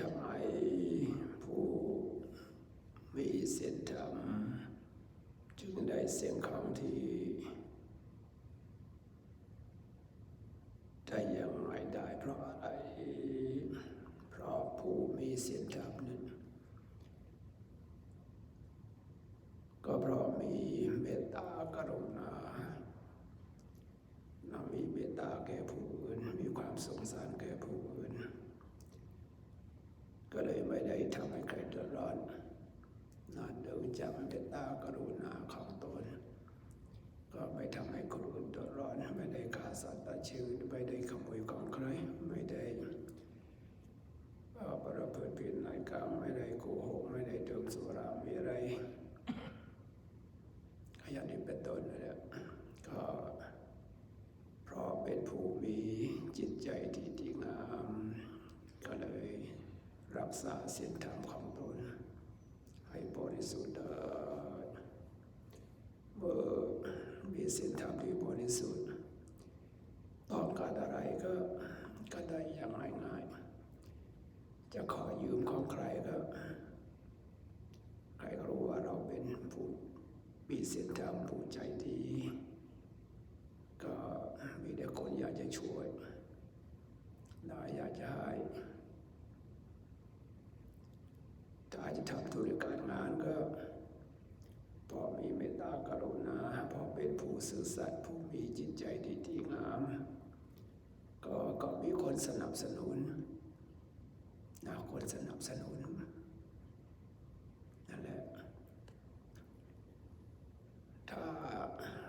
ทำไมผู้มีเส้นธรรมจึงได้เสียงคำที่ได้ยังไม่ได้เพราะอะไร เพราะผู้มีเส้นธรรมนั้น ก็เพราะมีเมตตากรุณานะมีเมตตาแก่ผู้อื่น มีความสงสารแก่ผู้อื่น ก็เลยไม่ได้ทำให้ใครเดือดร้อนนะเนื่อง จากเมตตากรุณาของตน ก็ไม่ทำให้คนอื่นเดือดร้อนไม่ได้ฆ่าสัตว์ตัดชีวิตไม่ได้ขโมยของใครไม่ได้ประพฤติผิดในกรรมไม่ได้โกหกไม่ได้ดื่มสุรามีอะไรอย่างนี้เป็นต้นนะเนี่ยก็เพราะเป็นผู้มีจิตใจที่ดีงาม ก็เลยรักษาศีลธรรมของตนให้บริ สุทธิ์เถิดเมื่อมีศีลธรรมที่บริสุทธิ์ต้องการอะไรก็ก็ได้อย่างง่ายๆจะขอยืมของใครก็ใครก็รู้ว่าเราเป็นผู้มีศีลธรรมผู้ใจดี ก็มีแต่คนอยากจะช่วยนะอยากจะให้ถ้าจะทำธุรการงานก็เพอมีเมตตากรุณาเพอเป็น ผู้ซื่อสัตย์ผู้มีจิตใจที่ดีงาม ก็ก็มีคนสนับสนุนนะคนสนับสนุนนั่นแหละถ้า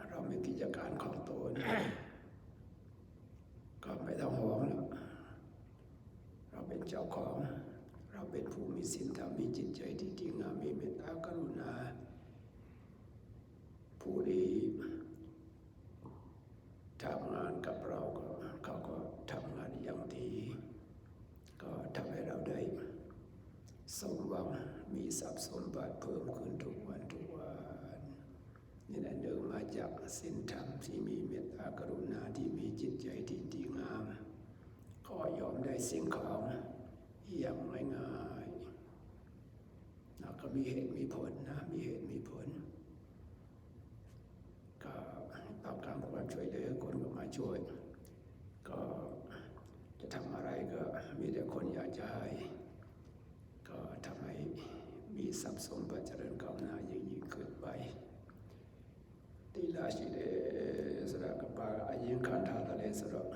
เรามีกิจการของตนก็ไม่ต้องห่วงแล้วเราเป็นเจ้าของ เราเป็นผู้มีศีลธรรมมีจิตใจที่ดีงามมีเมตตากรุณา ผู้ดีทำงานกับเราก็เขาก็ทำงานอย่างดี ก็ทำให้เราได้ สมหวังมี ทรัพย์สมบัติเพิ่มขึ้นทุกวันทุกวันนี่แหละเนื่องมาจากสินธรรมที่มีเมตตากรุณาที่มีจิตใจที่ดีงามก็ยอมได้สิ่งของอย่างง่ายๆนะก็มีเหตุมีผลนะ มีเหตุมีผล ก็ต้องการความช่วยเหลือคนก็มาช่วย ก็จะทำอะไรก็มีแต่คนอยากจะให้ก็ทำให้ มีทรัพย์สมบัติเจริญก้าวหน้ายิ่งยิ่งขึ้นไปတိလာရှိတယ်ဆိုတာကပါအရင်ခံထားတယ်ဆိုတော့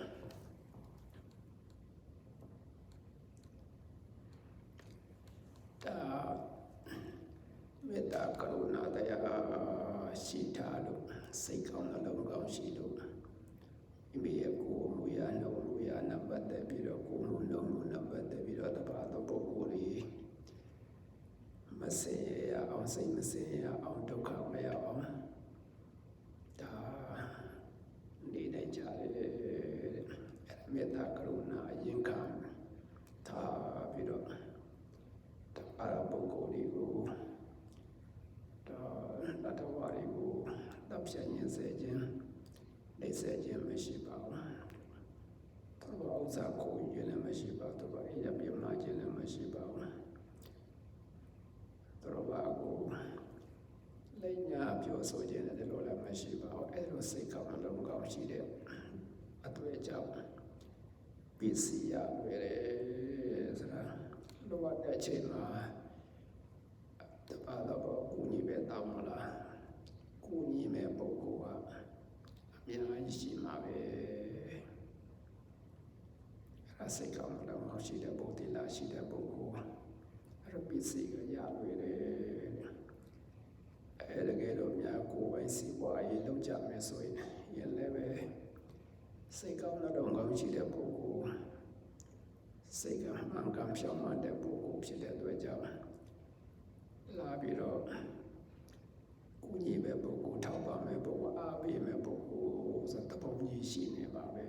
ဒါမေတ္တာကရုဏာတရားရှိထားလို့စိတ်ကောင်းနှလုံးကောင်းရှိလို့မိမိရဲ့ကိုယ်မူရနှုတ်မူရနံပါတ်တက်ပြီးတော့ ့ လိုစိတ်ကောင်းနှလုံးကောင်းရှိတဲ့အတွေ့အကြုံပစ္စည်းရလွယ်တယ်ဆိုတာလောဘတဲ့အချိန်မှာတပါတော့ပေါ့ကိုကြီးပဲတောင်းမလားကိုကြီးမဲ့ပုဂ္ဂိုလ်ကအများကြီးရှိမှာပဲအဲ့ဒါစိတ်ကောင်းတော့မှရှိတဲ့ပုဂ္ဂိုလ်လားရှိတဲ့ပုဂ္ဂိုလ်အဲ့ဒါပစ္စည်းကရလွယ်တယ် အဲ့ဒါကဲတော့များကိုယ်ပိုင်စီးပွားရေးလုပ်ကြမယ်ဆိုရင်ရင်လည်းပဲစိတ်ကောင်းတော့ကောင်းရှိတဲ့ပုဂ္ဂိုလ်စိတ်ကမှန်ကန်ဖြောင်းမှတဲ့ပုဂ္ဂိုလ်ဖြစ်တဲ့အတွက်ကြောင့်လာပြီးတော့ကုညီမဲ့ပုဂ္ဂိုလ်ထောက်ပါမဲ့ပုဂ္ဂိုလ်အားပေးမဲ့ပုဂ္ဂိုလ်ဆိုတပုံကြီးရှိနေပါပဲ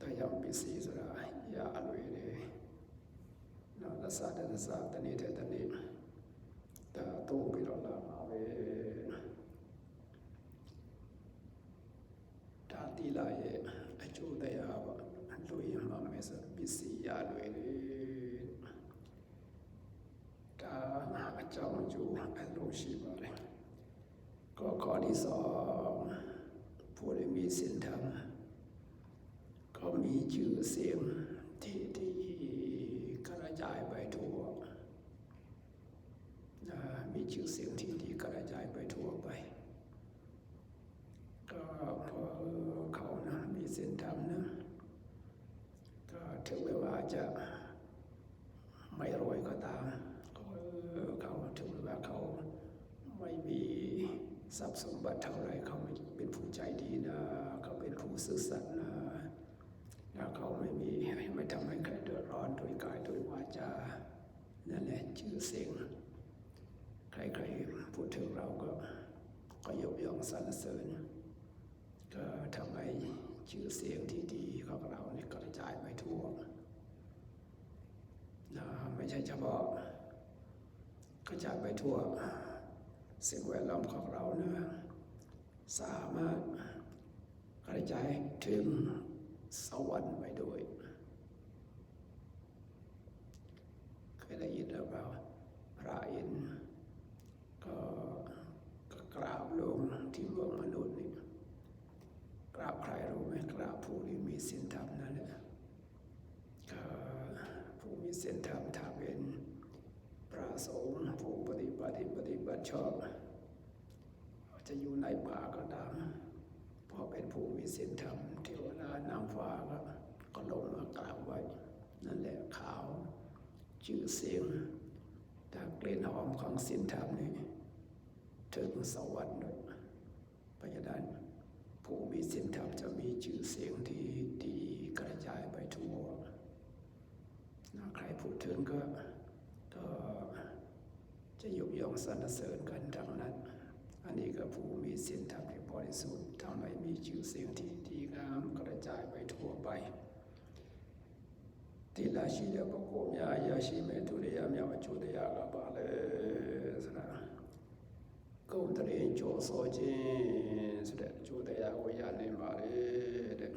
တရားပစ္စည်းဆိုတာရအလွယ်တယ်နော်လက်စားတဲ့လက်စားတနေ့တဲ့တနေ့ ဒါတော့ပြီးတော့လာပါပဲဒါတိလာရဲ့အကျိုးတရားပါလူရမှာမဲ့ဆိုပစ္စည်းရလွယ်တယ် อาจารย์จูอันโลชีบาเลยก็ข้อที่สองผู้ได้มีศีลธรรมก็มีชื่ ့ ชื่อเสียงที่ดีกระจายไปทั่วไป ก็พอเขานะมีศีลธรรมนะก็ถึงแม้ว่าจะไม่รวยก็ตามเขาถึงแม้ว่าเขาไม่มีทรัพย์สมบัติเท่าไรเขาเป็นผู้ใจดีนะ เขาเป็นผู้ซื่อสัตย์นะแล้วเขาไม่มีไม่ทำให้ใครเดือดร้อนโดยกายโดยวาจานั่นแหละชื่อเสียง ใครๆพูดถึงเราก็ก็ยกย่องสรรเสริญ ก็ทำให้ชื่อเสียงที่ดีของเราเนี่ยกระจายไปทั่วนะไม่ใช่เฉพาะกระจายไปทั่ว สิ่งแวดล้อมของเรานะสามารถกระจายถึงสวรรค์ไปด้วยเคยได้ยินหรือเปล่าพระอินทร์ก็ก็กราบลงที่เมืองมนุษย์นี่ ก ราบใครรู้ไหมกราบผู้ที่มีศีลธรรมนั่นแหละผู้มีศีลธรรมถ้าเป็นพระสงฆ์ผู้ปฏิบัติปฏิบัติชอบ จะอยู่ในป่าก็ตามเพราะเป็นผู้มีศีลธรรมเทวดานางฟ้าก็ก็ลงมากราบไว้ นั่นแหละขาวชื่อเสียงถ้ากลิ่นหอมของศีลธรรมนี่ถึงสวรรค์ด้วยพราน ผู้มีศีลธรรมจะมีชื่อเสียงที่ดีกระจายไปทั่วนะใครพูดถึงก็ก็จะยกย่องสรรเสริญกันทั้งนั้น อันนี้ก็ผู้มีศีลธรรมที่บริสุทธิ์ทำให้มีชื่อเสียงที่ดีงามกระจายไปทั่วไปတိလာရှိတဲ့ပုဂ္ဂိုလ်များရရှိမဲ့သူတွေအမြောက်အကျိုးတရားကပါလေဆိုတာ ဂုံတရင်ကြောစောခြင်းဆိုတဲ့အကျိုးတရားကိုရနိုင်ပါလေတဲ့အဲ့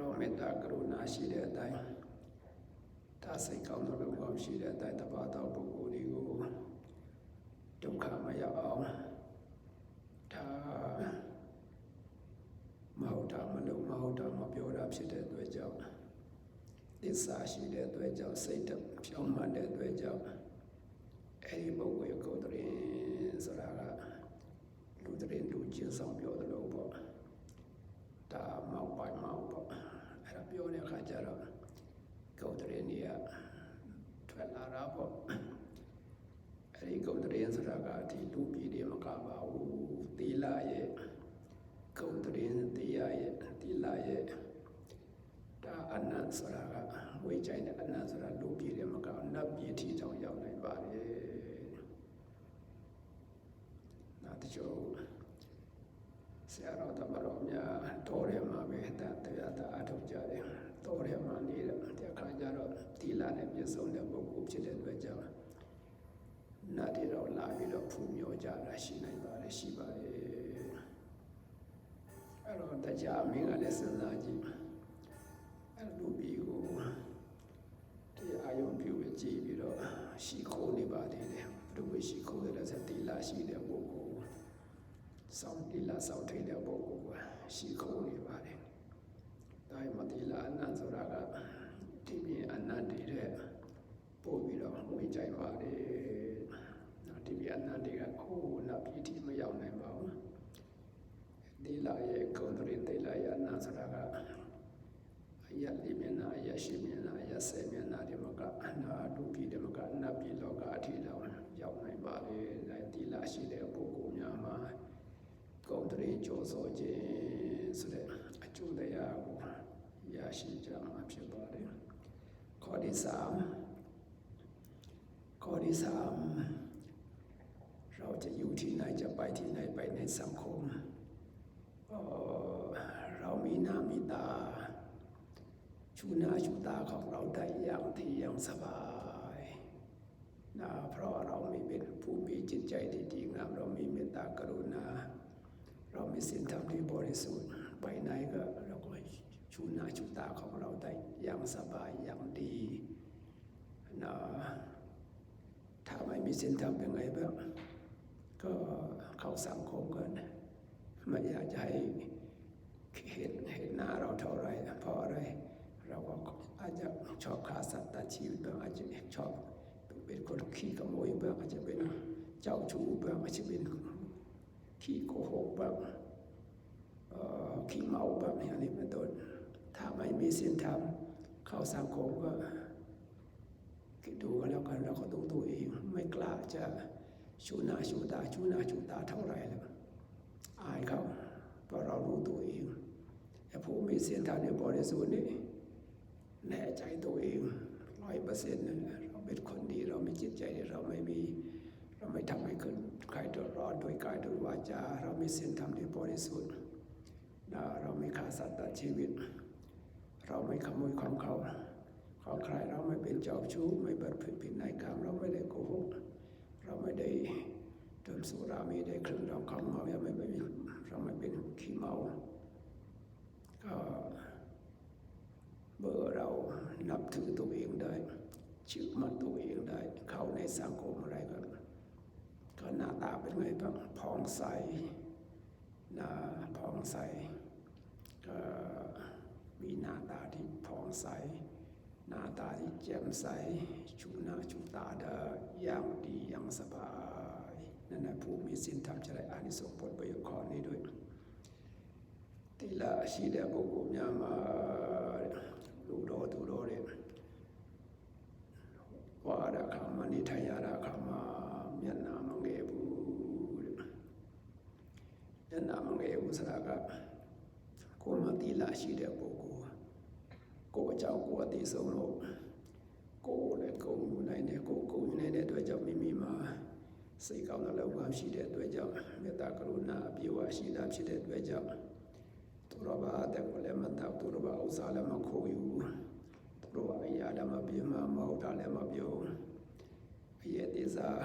တော့မေတ္တာကရုဏာရှိတဲ့အတိုင်းဒါစိတ်ကောင်းတဲ့လူကောင်းရှိတဲ့အတိုင်းတပါတော်ပုဂ္ဂိုလ်တွေကိုဒုက္ခမရောက်အောင်ဒါမဟုတ်တာမလို့မဟုတ်တာမပြောတာဖြစ်တဲ့အတွက်ကြောင့်သစ္စာရှိတဲ့အတွက်ကြောင့်စိတ်တဖြောင်းမှန်တဲ့အတွက်ကြောင့် အဲ့ဒီပုဂ္ဂိုလ်ကိုယ်တရင်ဆိုတာကလူတရင်လူချင်းဆောင်ပြောတယ်လို့ပေါ့ဒါမောက်ပိုင်မောက်ပေါ့အဲ့ဒါပြောတဲ့အခါကျတော့ကိုယ်တရင်ကြီးကထွက်လာတာပေါ့အဲ့ဒီကိုယ်တရင်ဆိုတာကဒီလူပြည်တွေမကပါဘူးသီလရဲ့ကိုယ်တရင်တရားရဲ့သီလရဲ့ဒါအနတ်ဆိုတာကဝိချိုင်းတဲ့အနတ်ဆိုတာလူပြည်တွေမကနတ်ပြည်ထီတောင်ရောက်နိုင်ပါတယ် နာတချို့ဆရာတော်တမတော်များတော်ရဲမှာပဲတတရားတာအထုတ်ကြတယ်တော်ရဲမှာနေတဲ့အခါကျတော့တီလာနဲ့ပြည့်စုံတဲ့ပုဂ္ဂိုလ်ဖြစ်တဲ့အတွက်ကြောင့်နတ်တွေတော့လာပြီးတော့ဖူးမြော်ကြတာရှိနိုင်ပါတယ်ရှိပါတယ်အဲ့တော့တရားမင်းကလည်းစဉ်းစားကြည့်အဲ့လူပြီးကိုတရားယုံပြုပြီးကြည့်ပြီးတော့ရှိခိုးနေပါသေးတယ်ဘယ်လိုရှိခိုးတယ်လဲဆိုတီလာရှိတဲ့ပုဂ္ဂိုလ် စောင့်တီလာစောင့်ထိတဲ့ပုဂ္ဂိုလ်ကရှိခိုးနေပါတယ်ဒါမှမတီလာအနန္တဆိုတာကဒီပြအနန္တတဲ့ပို့ပြီးတော့ဝေကြိုင်ပါတယ်နော်ဒီပြအနန္တကအိုးနတ်ပြည်တိမရောက်နိုင်ပါဘူးတီလာရဲ့ကုံတရင်တီ ကုံတရင်ကြောစောခြင်းဆိုတဲ့အကျိုးတရားကိုရရှိကြမှာဖြစ်ပါတယ်ข้อที่สามข้อที่สามเราจะอยู่ที่ไหนจะไปที่ไหนไปในสังคมเอ่อเรามีหน้ามีตา ชูหน้าชูตาของเราได้อย่างที่อย่างสบายนะเพราะเรามีเป็นผู้มีจิตใจที่ดีงามเรามีเมตตากรุณา เรามีศีลธรรมที่บริสุทธิ์ไปไหนก็เราก็ชูหน้าชูตาของเราได้อย่างสบายอย่างดีนะถ้าไมีศีลธรรมเป็นไงบ้างก็เข้าสังคมกันไม่อยากจะให้เห็นเห็นหน้าเราเท่าไรเพราะอะไร เราก็อาจจะชอบฆ่าสัตว์ตัดชีวิตบ้างอาจจะชอบเป็นคนขี้ขโมยบ้างอาจจะเป็นเจ้าชู้บ้างอาจจะเป็น ขี้โกหกบ้างขี้เมาบ้างอย่างนี้เป็นต้นถ้าไม่มีศีลธรรมเข้าสังคมก็คิดดูกันแล้วกันเราก็ดูตัวเองไม่กล้าจะชูหน้าชูตาชูหน้าชูตาเท่าไหร่แล้วอายเขาเพราะเรารู้ตัวเองแต่ผู้มีเสียงทางในบริสุทธิ์นี่แน่ใจตัวเองร้อยเปอร์เซ็นต์นั่นแหละเราเป็นคนดีเราไม่จิตใจเราไม่มี เราไม่ทำให้คนใครเดือดร้อนโดยกายโดยวาจา เรามีเสียงธรรมที่บริสุทธิ์นะเราไม่ฆ่าสัตว์ตัดชีวิต เราไม่ขโมยของเขา ของใครเราไม่เป็นเจ้าชู้ ไม่เปิดเผยผิดในกรรมเราไม่ได้โกหกเราไม่ได้ดื่มสุราไม่ได้เครื่องดองของเมาเราไม่เป็นเราไม่เป็นขี้เมาก็เบอร์เรานับถือตัวเองได้ชื่อมันตัวเองได้ เข้าในสังคมอะไรก็ หน้าตาเป็นไงบ้างผ่องใสนะผ่องใสก็มีหน้าตาที่ผ่องใส หน้าตาที่แจ่มใสชูหน้าชูตาเด้อย่างดีอย่างสบายนั่นนะผู้มีสินธรรมจะได้อานิสงส์ผลประโยชน์ข้อนี้ด้วยติละชีเดบุกุญญามาดูโดดูโดเลยว่าระคามันนิทยาระคามา နာမငယ်ဘူးဆိုတာကကိုယ်မှာတိလရှိတဲ့ပုဂ္ဂိုလ်ကိုယ်အကြောင်းကိုယ်အသိဆုံးလို့ကိုယ်လည်းကိုယ်ယူနိုင်တယ်ကိုယ်ကိုယ်ယူနိုင်တဲ့အတွက်ကြောင့်မိမိမှာစိတ်ကောင်းတဲ့လောကရှိတဲ့အတွက်ကြောင့်မေတ္တာကရုဏာအပြည့်အဝရှိတာဖြစ်တဲ့အတွက်ကြောင့်သူတော်ဘာအသက်ကိုလည်းမတောက်သူတော်ဘာဥစ္စာလည်းမခိုးယူသူတော်ဘာအရာလည်းမပြင်းမမဟုတ်တာလည်းမပြောအရေးသေးစား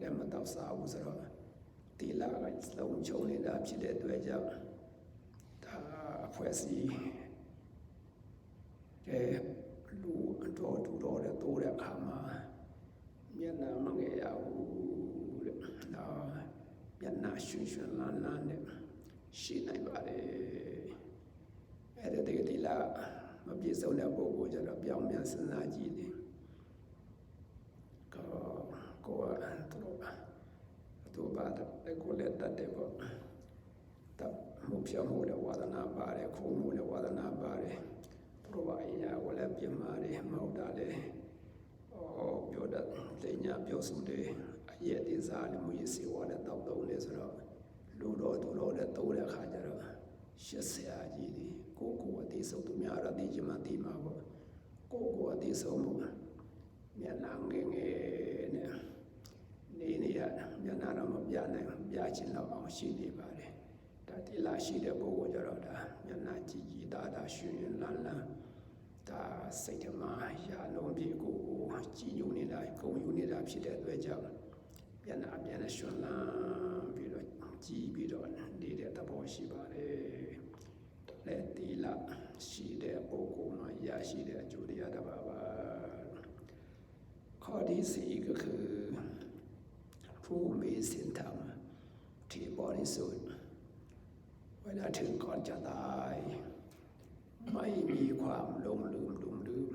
လည်းမတောက်စားဘူးဆိုတော့ တိလာကလုံးချုံနေတာဖြစ်တဲ့အတွက်ကြောင့်ဒါအဖွဲ့အစည်းကဲလူတော်တူတော်တဲ့တိုးတဲ့အခါမှာမျက်နှာမငယ်ရဘူးတဲ့နော်မျက်နှာရွှင်ရွှင်လန်းလန်းနဲ့ရှိနိုင်ပါတယ်အဲ့ဒါတကယ်ဒီလားမပြည့်စုံတဲ့ပုဂ္ဂိုလ်ကျတော့ပြောင်းပြန်စဉ်းစားကြည့်တယ်ကောကိုယ်ကတော့ သူဘာတဲ့ကိုလည်းတတ်တယ်ပေါ့တပ်မှုဖြောင်းမှုတဲ့ဝါဒနာပါတယ်ခုံမှုတဲ့ဝါဒနာပါတယ်ပရောဘာအရာကိုလည်းပြင်မာတယ်မဟုတ်တာလေဟောပြောတတ်တင်ညာပြောစုတယ်အရက်ဒီစားလည်းမရစီဝါလည်းတောက်တုံးလေဆိုတော့လူတော်သူတော်လည်းတိုးတဲ့ခါကျတော့ရှက်စရာကြီးဒီကိုကိုအသေးဆုံးသူများတော့ဒီချင်မှဒီမှာပေါ့ကိုကိုအသေးဆုံးပေါ့မျက်နှာငယ်ငယ်နဲ့ နေနေရမျက်နှာတော့မပြနိုင်ဘူးပြချင်တော့အောင်ရှိနေပါတယ်ဒါတိလာရှိတဲ့ပုဂ္ဂိုလ်ကြတော့ဒါမျက်နှာကြည်ကြည်သားသားရွှင်ရွှင်လန်းလန်းဒါစိတ်ဓမ္မရာလုံးပြေကိုကိုကြည်ညိုနေတာဂုံယူနေတာဖြစ်တဲ့အတွက်ကြောင့်မျက်နှာပြန်နဲ့ရွှင်လန်းပြီးတော့ကြည်ပြီးတော့နေတဲ့သဘောရှိပါတယ်လက်တိလာရှိတဲ့ပုဂ္ဂိုလ်မှာရရှိတဲ့အကျိုးတရားတစ်ပါးပါข้อที่สี่ก็คือ ที่สุทธิ์เวลาถึงก่อนจะตาย ไม่มีความหลงลืมหลงลืม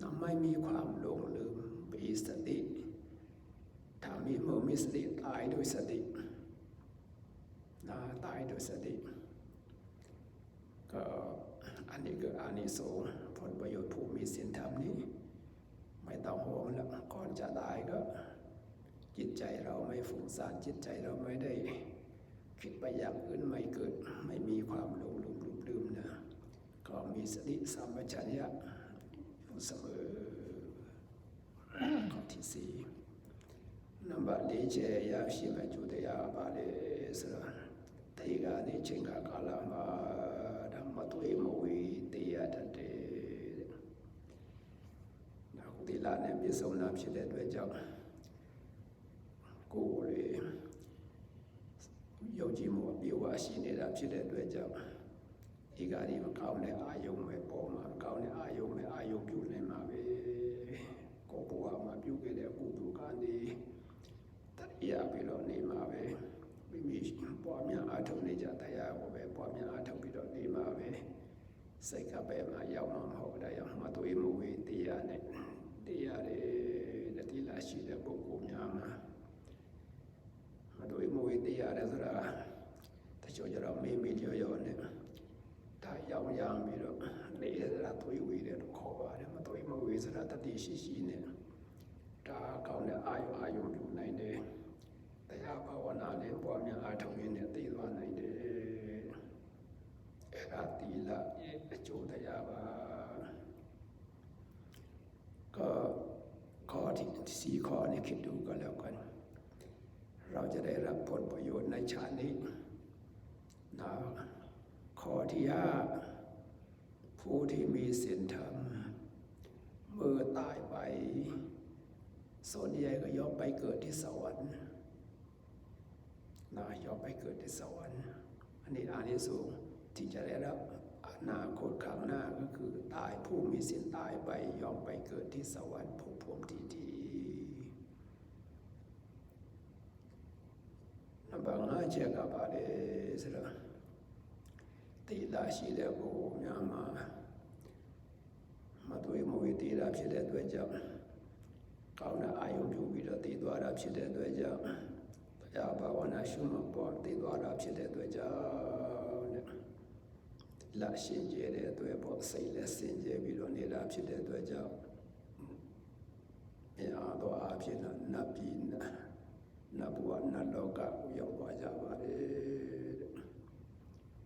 นะไม่มีความหลงลืมมีสติถ้ามีเมื่อมีสติตายโดยสตินะตายโดยสติ ก็อันนี้คืออานิสงส์ผลประโยชน์ผู้มีศีลธรรมนี้ ไม่ต้องห่วงแล้วก่อนจะตายก็จิตใจเราไม่ฟุ้งซ่านจิตใจเราไม่ได้ คิดไปอย่างอื่นไม่เกิด ไม่มีความหลงหลงลืมลืมนะ ก็มีสติสัมปชัญญะเสมอข้อที่สี่นับดีเจยาชิมจุเดยาบาเลสระตีกาดิเชงกากาลามาดัมมตุเอมวิตียาทันเตนักตีลาเนี่ยมีสงนามชิเลตไว้จังกูเลย ယုံကြည်မှုအပြည့်အဝရှိနေတာဖြစ်တဲ့အတွက်ကြောင့်ဒီကနေ့မကောင်းတဲ့အာယုံပဲပေါ်မှာမကောင်းတဲ့အာယုံပဲအာယုံပြုနေမှာပဲကိုယ်ဘဝမှာပြုခဲ့တဲ့ကုသိုလ်ကနေပြီးတော့နေမှာပဲမိမိပွားများအားထုတ်နေကြတရားကိုပဲပွားများအားထုတ်ပြီးတော့နေမှာပဲစိတ်ကပဲမှာရောက်မှာမဟုတ်ဒါကြောင့်မသွေးမဝေးတရားနဲ့တရားတွေတဲ့တိလာရှိတဲ့ပုဂ္ဂိုလ်များမှာ မသွေးမဝေးတရားတွေဆိုတာတချို့ကျတော့မေးမေးကြောကြောနဲ့ဒါရောက်ရမ်းပြီးတော့နေရတာသွေးဝေးတယ်လို့ခေါ်ပါတယ်မသွေးမဝေးဆိုတာတတိရှိရှိနဲ့ ဒါကောင်းတဲ့အာယုအာယုပြုနိုင်တယ်။တရားဘာဝနာနဲ့ပွားများအားထုတ်ရင်းနဲ့သိသွားနိုင်တယ်။အဲ့ဒါသီလရဲ့အကျိုးတရားပါ။ก็ข้อที่สี่ข้อนี้คิดดูก็แล้วกัน เราจะได้รับผลประโยชน์ในชาตินี้นะข้อที่ห้าผู้ที่มีศีลธรรมเมื่อตายไปส่วนใหญ่ก็ย่อมไปเกิดที่สวรรค์นะย่อมไปเกิดที่สวรรค์อันนี้อานิสงส์ที่จะได้รับอนาคตข้างหน้าก็คือตายผู้มีสินตายไปย่อมไปเกิดที่สวรรค์ภพภูมิที่ ดีနံပါတ်5ချက်ကပါလေဆိုတော့တိလာရှိတဲ့ဘုရားများမှာမတွေ့မဝေတိလာဖြစ်တဲ့အတွက်ကြောင့်ကောင်းတဲ့အာယုံပြုပြီးတော့တည်သွားတာဖြစ်တဲ့အတွက်ကြောင့်တရားဘာဝနာရှုမှတ်ပေါ်တည်သွားတာဖြစ်တဲ့အတွက်ကြောင့်တဲ့လာရှင်ကျဲတဲ့အတွက်ပေါ်စိတ်လက်စင်ကျဲပြီးတော့နေတာဖြစ်တဲ့အတွက်ကြောင့်အရာတော်အဖြစ်နဲ့နတ်ပြည်န တ်ဘဝနတ်လောကကိုရောက်သွားကြပါတယ်တဲ့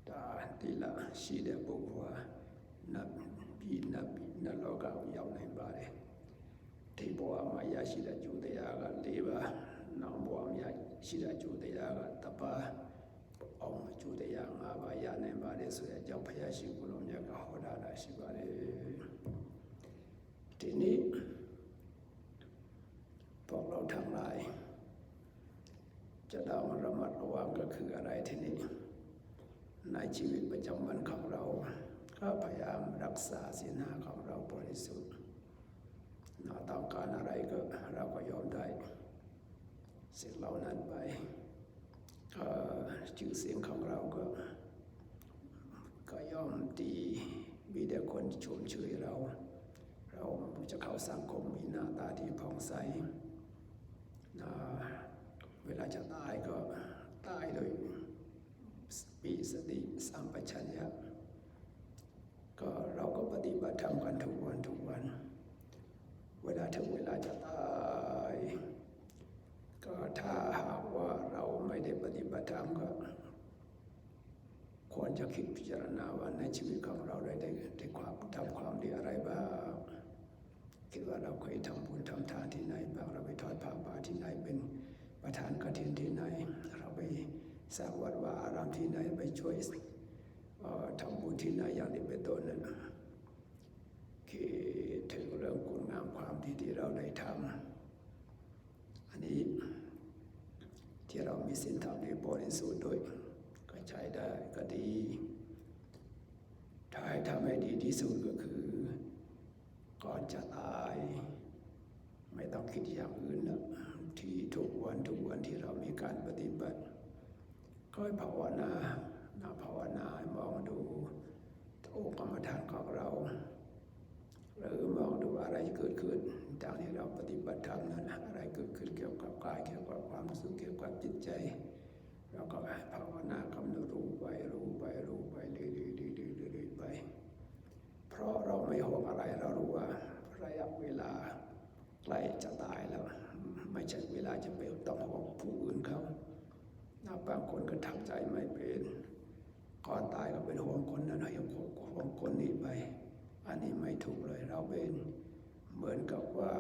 ဒါတိလာရှိတဲ့ပုဂ္ဂိုလ်ဟာနတ်ပြည်နတ်ပြည်နတ်လောကကိုရောက်နိုင်ပါတယ်ဒီဘဝမှာရရှိတဲ့ကျိုးတရားက၄ပါးနောက်ဘဝမှာရှိတဲ့ကျိုးတရားကတစ်ပါးအောင်ကျိုးတရား၅ပါးရနိုင်ပါတယ်ဆိုတဲ့အကြောင်းဘုရားရှိခိုးတော်မြတ်ကဟောတာလာရှိပါတယ်ဒီနေ့ ชีวิตประจำวันของเรา ก็พยายามรักษาศีลห้าของเราบริสุทธิ์เราต้องการอะไรก็เราก็ยอมได้สิ่งเหล่านั้นไปก็ชื่อเสียงของเราก็ ก็ยอมดีมีแต่คนชมเชยเรา เราจะเข้าสังคมมีหน้าตาที่ผ่องใสเวลาจะตายก็ตายโดย มีสติสัมปชัญญะก็เราก็ปฏิบัติธรรมกันทุกวันทุกวัน เวลาถึงเวลาจะตายก็ถ้าหากว่าเราไม่ได้ปฏิบัติธรรมก็ ควรจะคิดพิจารณาว่าในชีวิตของเราได้ได้ได้ความทำความดีอะไรบ้างคิดว่าเราเคยทำบุญทำทานที่ไหนบ้างเราไปทอดผ้าป่าที่ไหนเป็นประธานกฐินที่ไหนเราไป สร้างวัดว่าอารามที่ไหนไปช่วยทำบุญที่ไหนอย่างนี้เป็นต้นนั่นคิดถึงเรื่องคุณงามความดีที่เราได้ทำอันนี้ที่เรามีสินธรรมที่บริสุทธิ์ด้วยก็ใช้ได้ก็ดีถ้าให้ทำให้ดีที่สุดก็คือ ก่อนจะตาย ไม่ต้องคิดอย่างอื่นนะที่ทุกวันทุกวันที่เรามีการปฏิบัติ ก็ให้ภาวนานาภาวนามองดูองค์กรรมฐานของเรา หรือมองดูอะไรเกิดขึ้นจากที่เราปฏิบัติธรรมนั้นอะไรเกิดขึ้นเกี่ยวกับกายเกี่ยวกับความรู้สึกเกี่ยวกับจิตใจเราก็ภาวนากำหนดรู้ไปรู้ไปรู้ไปเรื่อยๆเรื่อยๆไป เพราะเราไม่ห่วงอะไรเรารู้ว่าระยะเวลาใกล้จะตายแล้ว ไม่ใช่เวลาจะไปต้องห่วงผู้อื่นเขา นะบางคนก็ทำใจไม่เป็นก่อนตายก็เป็นห่วงคนนั้นห่วงห่วงคนนี้ไป อันนี้ไม่ถูกเลยเราเป็นเหมือนกับว่า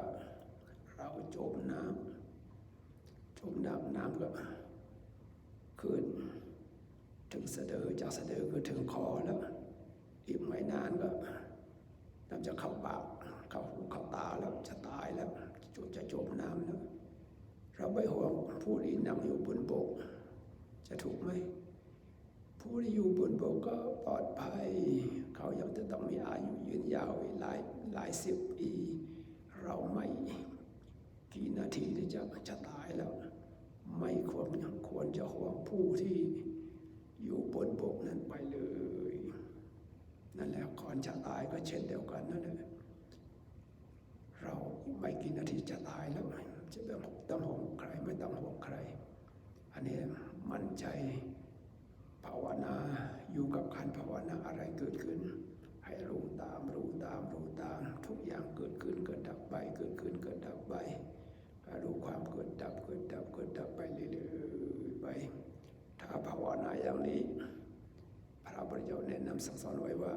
เราจมน้ำจมน้ำน้ำก็ขึ้นถึงสะดือจากสะดือก็ถึงคอแล้ว อีกไม่นานก็น้ำจะเข้าปากเข้าหูเข้าตาแล้วจะตายแล้วจะจมน้ำแล้วเราไม่ห่วงผู้ที่นั่งอยู่บนบก จะถูกไหมผู้ที่อยู่บนบกก็ปลอดภัย เขายังจะต้องมีอายุยืนยาวอีกหลายหลายสิบปี เราไม่กี่นาทีที่จะจะตายแล้ว ไม่ควรควรจะห่วงผู้ที่อยู่บนบกนั้นไปเลย นั่นแหละก่อนจะตายก็เช่นเดียวกันนั่นแหละเราไม่กี่นาทีจะตายแล้วจะต้องต้องห่วงใครไม่ต้องห่วงใคร อันนี้ มั่นใจ ภาวนาอยู่กับการภาวนาอะไรเกิดขึ้น ให้รู้ตามรู้ตามรู้ตาม ทุกอย่างเกิดขึ้นเกิดดับไปเกิดขึ้นเกิดดับไปรู้ความเกิดดับเกิดดับเกิดดับไปเรื่อยๆไป ถ้าภาวนาอย่างนี้ พระพุทธเจ้าแนะนำสั่งสอนไว้ว่า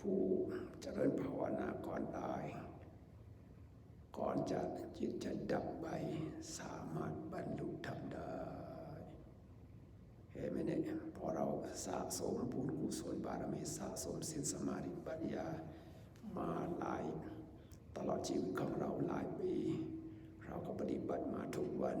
ผู้เจริญภาวนาก่อนตายก่อนจะจิตจะดับไปสามารถบรรลุธรรมได้ เอเมนเอมพอเราสะสมบุญกุศลบารมีสะสมศีลสมาธิปัญญามาหลาย ตลอดชีวิตของเราหลายปี เราก็ปฏิบัติมาทุกวัน